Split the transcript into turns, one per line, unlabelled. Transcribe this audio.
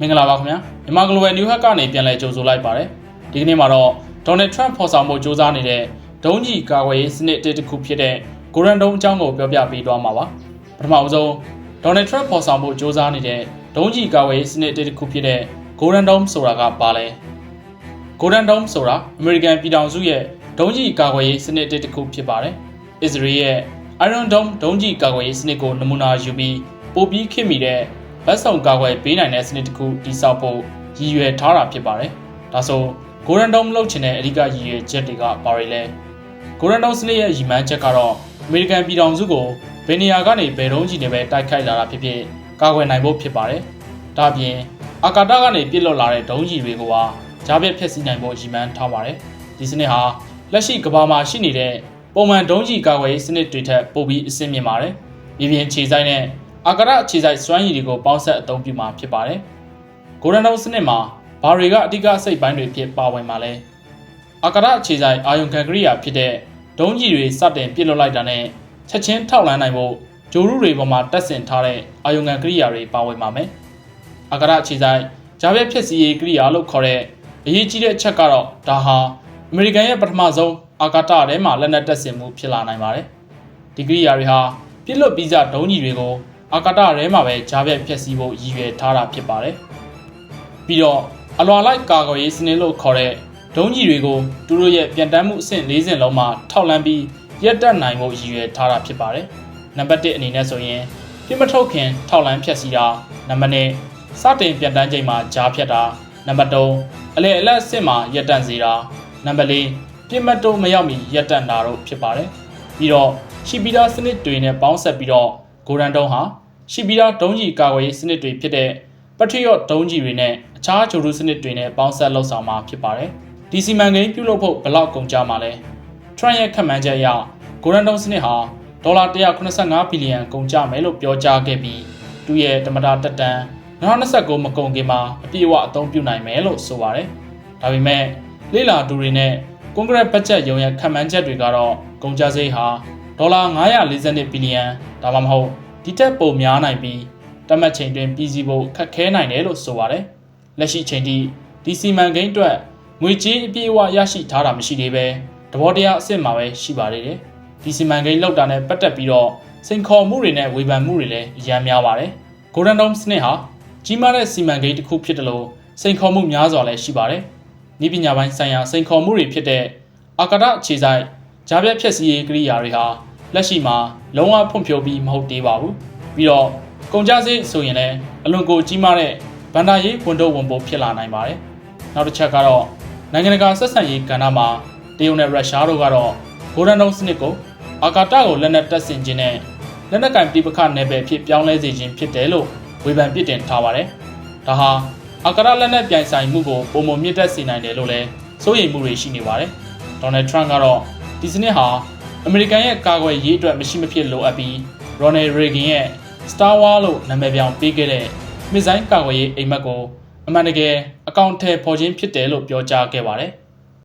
မင်္ဂလာပါခင်ဗျာမြန်မာ Global New Hack ကနေပြန်လည်ကြိုဆိုလိုက်ပါတယ်ဒီကနေ့မှာတော့ Donald Trump ဖော်ဆောင်ဖို့ကြိုးစားနေတဲ့ဒုံးကြီးကာကွယ်ရေးစနစ်တစ်ခုဖြစ်တဲ့ Golden Dome အကြောင်းကိုပြောပြပေးသွားမှာပါပထမအဆုံး Donald Trump ဖော်ဆောင်ဖို့ကြိုးစားနေတဲ့ဒုံးကြီးကာကွယ်ရေးစနစ်တစ်ခုဖြစ်တဲ့ Golden Dome ဆိုတာကဘာလဲ Golden Dome ဆိုတာ American ပြည်ထောင်စုရဲ့ဒုံးကြီးကာကွယ်ရေးစနစ်တစ်ခုဖြစ်ပါတယ်။ Israel ရဲ့ Iron Dome ဒုံးကြီးကာကွယ်ရေးစနစ်ကိုနမူနာယူပြီးပိုပြီးခေတ်မီတဲ့ ဗတ်ဆောင်ကာကွယ်ပေးနိုင်တဲ့စနစ်တစ်ခုတည်ဆောက်ဖို့ရည်ရွယ်ထားတာဖြစ်ပါတယ်။ဒါဆို Golden Dome လုပ်ချင်တဲ့အဓိကရည်ရွယ်ချက်တွေကဘာတွေလဲ။ Golden Dome စနစ်ရဲ့ရည်မှန်းချက်ကတော့ American ပြည်ထောင်စုကိုဘယ်နေရာကနေဘယ်တုံးကြီးတွေပဲတိုက်ခိုက်လာတာဖြစ်ဖြစ်ကာကွယ်နိုင်ဖို့ဖြစ်ပါတယ်။ဒါ့အပြင်အာကာသကနေပြစ်လွတ်လာတဲ့ဒုံးကြီးတွေကိုပါကြားပြတ်ဖျက်ဆီးနိုင်ဖို့ရည်မှန်းထားပါတယ်။ဒီစနစ်ဟာလက်ရှိကမ္ဘာမှာရှိနေတဲ့ပုံမှန်ဒုံးကြီးကာကွယ်ရေးစနစ်တွေထက်ပိုပြီးအဆင့်မြင့်ပါတယ်။ပြည်ပြင်းခြေဆိုင်နဲ့ အာကာသခြေဆိုင်စွမ်းရည်တွေကိုပေါင်းစပ်အသုံးပြုမှာဖြစ်ပါတယ်။ Golden Dome စနစ်မှာဘာတွေကအဓိကအစိတ်ပိုင်းတွေဖြစ်ပါဝင်မှာလဲ။အာကာသခြေဆိုင်အာယုံခံကရိယာဖြစ်တဲ့ဒုံးကြီးတွေစတင်ပြစ်လွတ်လိုက်တာနဲ့ချက်ချင်းထောက်လန်းနိုင်ဖို့ဂျိုရုတွေပေါ်မှာတက်ဆင်ထားတဲ့အာယုံခံကရိယာတွေပါဝင်ပါမယ်။အာကာသခြေဆိုင်ဂျာဘက်ဖြစ်စီရေးကရိယာလို့ခေါ်တဲ့အရေးကြီးတဲ့အချက်ကတော့ဒါဟာအမေရိကန်ရဲ့ပထမဆုံးအာကာသထဲမှာလက်နက်တပ်ဆင်မှုဖြစ်လာနိုင်ပါတယ်။ဒီကရိယာတွေဟာပြစ်လွတ်ပြီးကြဒုံးကြီးတွေကို အာကာသထဲမှာပဲဂျာဘက်ဖြစ်စီဖို့ရည်ရွယ်ထားတာဖြစ်ပါတယ်။ပြီးတော့အလွာလိုက်ကာကွယ်ရေးစနစ်လို့ခေါ်တဲ့ဒုံးကြီးတွေကိုသူတို့ရဲ့ပြန်တမ်းမှုအဆင့်၄ဆင့်လုံးမှာထောက်လန်းပြီးရက်တက်နိုင်ဖို့ရည်ရွယ်ထားတာဖြစ်ပါတယ်။နံပါတ်1အနေနဲ့ဆိုရင်ပြစ်မထုတ်ခင်ထောက်လန်းဖြတ်စီတာနံပါတ်2စတင်ပြန်တန်းချိန်မှာဂျားဖြတ်တာနံပါတ်3အလဲအလတ်အဆင့်မှာရက်တန့်စေတာနံပါတ်4ပြစ်မတ်တော့မရောက်မီရက်တန့်တာတို့ဖြစ်ပါတယ်ပြီးတော့ရှိပြီးသားစနစ်တွေနဲ့ပေါင်းဆက်ပြီးတော့ ဂိုရန်တုံးဟာရှိပြီးသားဒုံးကြီးကာကွယ်ရေးစနစ်တွေဖြစ်တဲ့ Patriot ဒုံးကြီးတွေနဲ့အခြားဂျိုရူစနစ်တွေနဲ့ပေါင်းဆက်လှုပ်ဆောင်မှာဖြစ်ပါတယ်ဒီစီမံကိန်းပြုလုပ်ဖို့ဘယ်လောက်ကုန်ကြမှာလဲ Trump ရဲ့ခန့်မှန်းချက်အရဂိုရန်တုံးစနစ်ဟာဒေါ်လာ185ဘီလီယံကုန်ကြမယ်လို့ပြောကြားခဲ့ပြီးသူ့ရဲ့တမတာတက်တန်2029မကုန်ခင်မှာအပြည့်အဝအသုံးပြုနိုင်မယ်လို့ဆိုပါတယ်။ဒါပေမဲ့လေလာသူတွေနဲ့ကွန်ဂရက်ဘတ်ဂျက်ရုံရဲ့ခန့်မှန်းချက်တွေကတော့ကုန်ကျစရိတ်ဟာ ဒေါ်လာ942ဘီလီယံဒါမှမဟုတ်ဒီထက်ပိုများနိုင်ပြီးတတ်မှတ်ချိန်တွင်ပြည်စည်းဖို့ခက်ခဲနိုင်တယ်လို့ဆိုပါတယ်။လက်ရှိချိန်ထိဒီစီမံကိန်းအတွက်ငွေကြေးအပြည့်အဝရရှိထားတာမရှိသေးပဲတဘောတရားအစ်စ်မှာပဲရှိပါသေးတယ်။ဒီစီမံကိန်းလောက်တာနဲ့ပတ်သက်ပြီးတော့စိန်ခေါ်မှုတွေနဲ့ဝေဖန်မှုတွေလည်းအများများပါတယ်။ Golden Dome စနစ်ဟာကြီးမားတဲ့စီမံကိန်းတစ်ခုဖြစ်တယ်လို့စိန်ခေါ်မှုများစွာလည်းရှိပါတယ်။ဤပညာပိုင်းဆိုင်ရာစိန်ခေါ်မှုတွေဖြစ်တဲ့အာကာသအခြေဆိုင် ဂျာပြတ်ဖြက်စီရေးကိရိယာတွေဟာလက်ရှိမှာလုံးဝဖွံ့ဖြိုးပြီးမဟုတ်သေးပါဘူး။ပြီးတော့ကုန်ကျစရိတ်ဆိုရင်လည်းအလွန်ကိုကြီးမားတဲ့ဗန္ဒာရေးဝန်တော့ဝန်ပိုးဖြစ်လာနိုင်ပါတယ်။နောက်တစ်ချက်ကတော့နိုင်ငံတကာဆက်ဆံရေးကဏ္ဍမှာတရုတ်နဲ့ရုရှားတို့ကတော့ဂိုဒန်ဒုံစနစ်ကိုအာကာသကိုလက်နက်တပ်ဆင်ခြင်းနဲ့လက်နက်ကင်ပြပခနယ်ပယ်ဖြစ်ပြောင်းလဲစေခြင်းဖြစ်တယ်လို့ဝေဖန်ပြစ်တင်ထားပါတယ်။ဒါဟာအာကာသလက်နက်ပြိုင်ဆိုင်မှုကိုပုံမမြင့်တက်စေနိုင်တယ်လို့လည်းစိုးရိမ်မှုတွေရှိနေပါတယ်။ဒေါ်နယ်ထရန့်ကတော့ ဒီစနစ်ဟာအမေရိကန်ရဲ့ကာကွယ်ရေးအတွက်မရှိမဖြစ်လိုအပ်ပြီးရိုနယ်ရေဂင်ရဲ့ Star War လို့နာမည်ပြောင်းပေးခဲ့တဲ့မစ်ဇိုင်းကာကွယ်ရေးအိမ်မက်ကိုအမှန်တကယ်အကောင့်ထဲပေါ်ခြင်းဖြစ်တယ်လို့ပြောကြားခဲ့ပါတယ်။